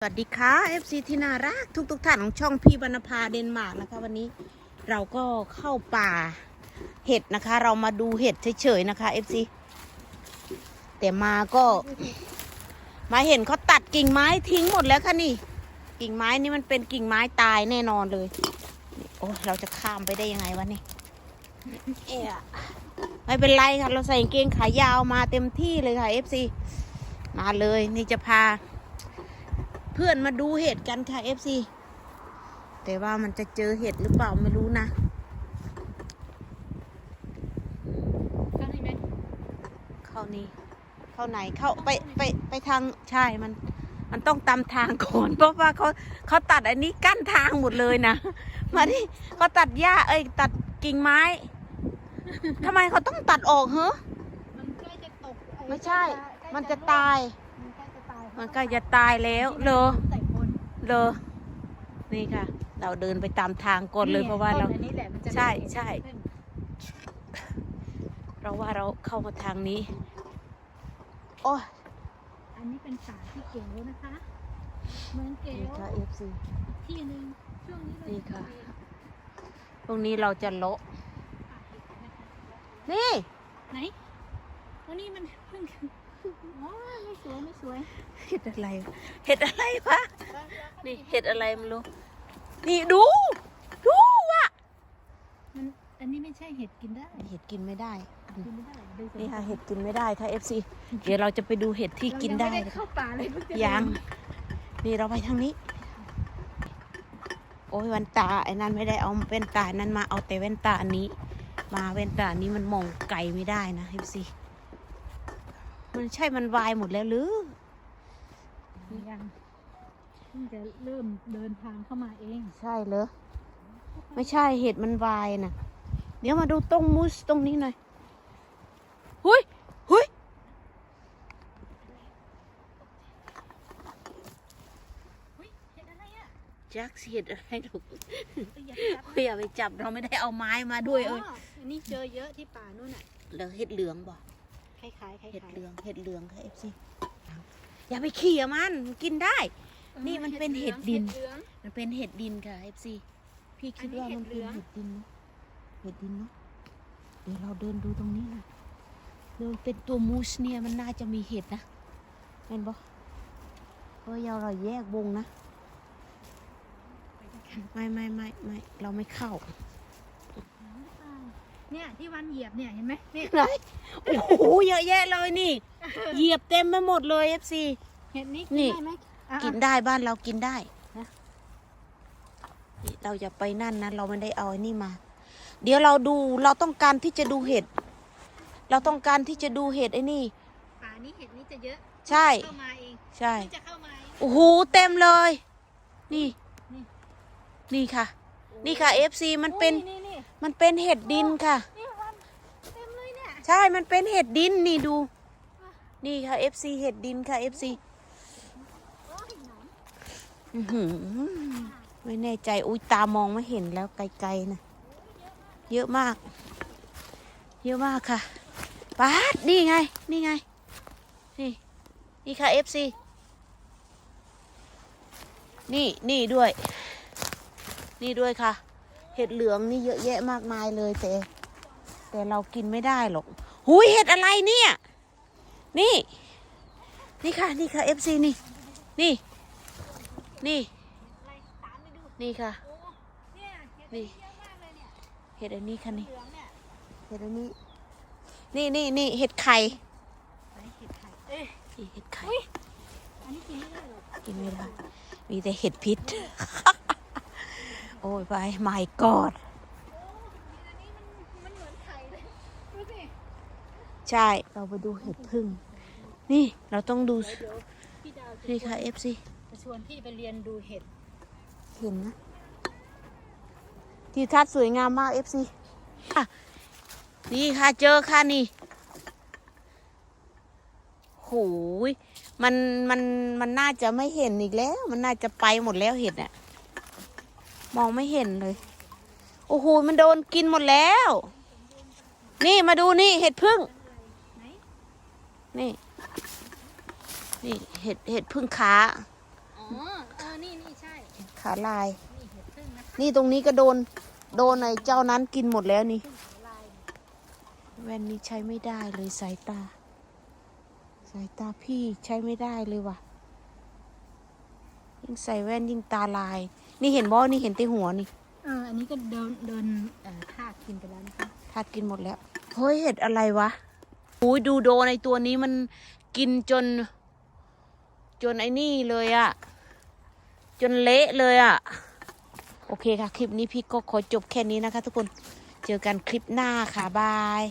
สวัสดีค่ะ FC ที่น่ารักทุกทุกๆท่านของช่องพี่บรรณภาเดนมาร์กนะคะ วันนี้เราก็เข้าป่าเห็ดนะคะ เรามาดูเห็ดเฉยๆนะคะ FC แต่มาก็ มาเห็นเขาตัดกิ่งไม้ทิ้งหมดแล้วค่ะนี่ กิ่งไม้นี่มันเป็นกิ่งไม้ตายแน่นอนเลย โอ้เราจะข้ามไปได้ยังไงวะนี่เอะไม่เป็นไรค่ะ เราใส่กางเกงขายาวมาเต็มที่เลยค่ะ FC มาเลยนี่จะพา เพื่อนมาดูเห็ดกันค่ะ FC แต่ว่ามันจะเจอเห็ดหรือเปล่าไม่รู้นะข้างนี้ไหมเข้านี่เข้าไหนเข้าไปไปไปทางใช่มัน มันต้องตามทางก่อนเพราะว่าเขาเขาตัดอันนี้กั้นทางหมดเลยนะมาดิเขาตัดหญ้าเอ้ยตัดกิ่งไม้ทำไมเขาต้องตัดออกเหรอมันใกล้จะตกอ้ไม่ใช่ใกล้มันจะตาย มันใกล้จะตายมันก็จะตายแล้วเลอใส่คนเลอนี่ค่ะ เราเดินไปตามทางก่อนเลยเพราะว่าเราต้นอันนี้แหละมันจะใช่ใช่ขึ้นเราว่าเราเข้ามาทางนี้โอ้ยอันนี้เป็นป่าที่เก๋วนะคะเหมือนเก๋นี่วค่ะ FC ที่หนึ่งช่วงนี้เรานี่ค่ะจไปตรงนี้เราจะโละป่าเห็ดนะคะนี่ ไหนวันนี้มันเพิ่ง อ๋อไม่สวยไม่สวยเห็ดอะไร เห็ดอะไรวะ นี่เห็ดอะไรไม่รู้ นี่ดู ดูว่ะมันอันนี้ไม่ใช่เห็ดกินได้ เห็ดกินไม่ได้ กินไม่ได้ดูสินี่ค่ะเห็ดกินไม่ได้ค่ะ FC เดี๋ยวเราจะไปดูเห็ดที่กินได้ เรายังไม่ได้เข้าป่าเลยเพิ่งจะยัง นี่เราไปทางนี้ โอ้ยแว่นตาไอ้นั่นไม่ได้เอาแว่นตานั้นมาเอาแต่แว่นตาอันนี้ มาแว่นตาอันนี้มันมองไกลไม่ได้นะ FC มันใช่มันวายหมดแล้วหรือยังเพิ่งจะเริ่มเดินทางเข้ามาเอง ใช่เหรอไม่ใช่เห็ดมันวายนะเดี๋ยวมาดูตรงมูสตรงนี้หน่อยหุยหุยเฮ้ยเห็ดอะไรอะจักเห็ดอะไรถูกเอ้ยอย่าจับเฮ้ยอย่าไปจับเราไม่ได้เอาไม้มาด้วยเอ้ยอันนี้เจอเยอะที่ป่านู่นอะเหลือเห็ดเหลืองบ่ คล้ายๆคล้ายๆเห็ดเหลืองเห็ดเหลืองค่ะเอฟซีอย่าไปเขี่ยมันมันกินได้ นี่มันเป็นเห็ดดินเหลืองมันเป็นเห็ดดินค่ะเอฟซีพี่คิดว่ามันเป็นอันนี้เห็ดดินเนอะเห็ดดินเนาะเดี๋ยวเราเดินดูตรงนี้นะเดินเป็นตัวมูสเนี่ยมันน่าจะมีเห็ดนะเห็นปะเพราะเราเราแยกวงนะ ไม่ไม่ไม่ไม่เราไม่เข้า เนี่ยที่วันเหยียบเนี่ยเห็นไหมนี่ไหนโอ้โหเยอะแยะเลยนี่ เหยียบเต็มไปหมดเลยเอฟซี เห็ดนี้นี่ กินได้ไหมอะกินได้บ้านเรากินได้ฮะนี่เราอย่าไปนั่นนะเราไม่ได้เอาไอ้นี่มา เดี๋ยวเราดูเราต้องการที่จะดูเห็ด เราต้องการที่จะดูเห็ดไอ้นี่ป่านี้เห็ดนี้จะเยอะใช่ เข้ามาเองใช่เพิ่งจะเข้ามาเอง โอ้โหเต็มเลย นี่ นี่ นี่ค่ะ นี่ค่ะ FC มันเป็นโอ้ยนี่นี่มันเป็นเห็ดดินค่ะนี่วันเต็มเลยเนี่ยใช่มันเป็นเห็ดดินนี่ดู นี่ค่ะ FC เห็ดดินค่ะ FC โอ้ยหนอนอื้อหือไม่แน่ใจอุ้ยตามองไม่เห็นแล้วไกลๆนะเยอะมาก เยอะมากค่ะป๊าดนี่ไง นี่ไง นี่ นี่ค่ะ FC นี่ นี่ด้วย นี่ด้วยค่ะ เห็ดเหลืองนี่เยอะแยะมากมายเลยแต่ แต่เรากินไม่ได้หรอกหุยเห็ดอะไรเนี่ย นี่ นี่ค่ะ นี่ค่ะ FC นี่ นี่ นี่อะไรตามไปดูนี่ค่ะโอ้เนี่ยเห็ดนี่เยอะมากเลยเนี่ยเห็ดอันนี้ค่ะนี่เหลืองเนี่ยเห็ดอันนี้ นี่นี่นี่เห็ดไข่ไหนเห็ดไข่เอ้ยนี่เห็ดไข่อันนี้กินไม่ได้หรอกกินไม่ได้ มีแต่เห็ดพิษโอ้ยไปไม่กอดโอ้อันนี้มันมันเหมือนไข่เลยดูสิใช่ เราไปดูเห็ดพึ่ง นี่เราต้องดูเดี๋ยวพี่ดาวจะนี่ค่ะ FC จะชวนพี่ไปเรียนดูเห็ด เห็นนะทิวทัศน์สวยงามมาก FC อะ นี่ค่ะเจอค่ะนี่โหยมันมันมันน่าจะไม่เห็นอีกแล้ว มันน่าจะไปหมดแล้วเห็ดอะ มองไม่เห็นเลย โอ้โห มันโดนกินหมดแล้ว นี่มาดูนี่เห็ดพึ่งไหนนี่ นี่เห็ดเห็ดพึ่งขาอ๋อ เออ นี่นี่ใช่ ขาลาย นี่เห็ดพึ่งนะคะนี่ตรงนี้ก็โดน โดนไอ้เจ้านั้นกินหมดแล้วนี่พึ่งขาลายเนี่ยแว่นนี้ใช้ไม่ได้เลยสายตา สายตาพี่ใช้ไม่ได้เลยว่ะ ยิ่งใส่แว่นยิ่งตาลาย นี่เห็นบ่นี่เห็นแต่หัวนี่เอออันนี้ก็เดินเดินเอ่อทากกินไปแล้วนะคะทาดกินหมดแล้ว เฮ้ยเห็ดอะไรวะอุ้ยดูโดนไอตัวนี้มันกินจน จนไอ้นี่เลยอะจนเละเลยอะโอเคค่ะ คลิปนี้พี่ก็ขอจบแค่นี้นะคะทุกคน เจอกันคลิปหน้าค่ะ บาย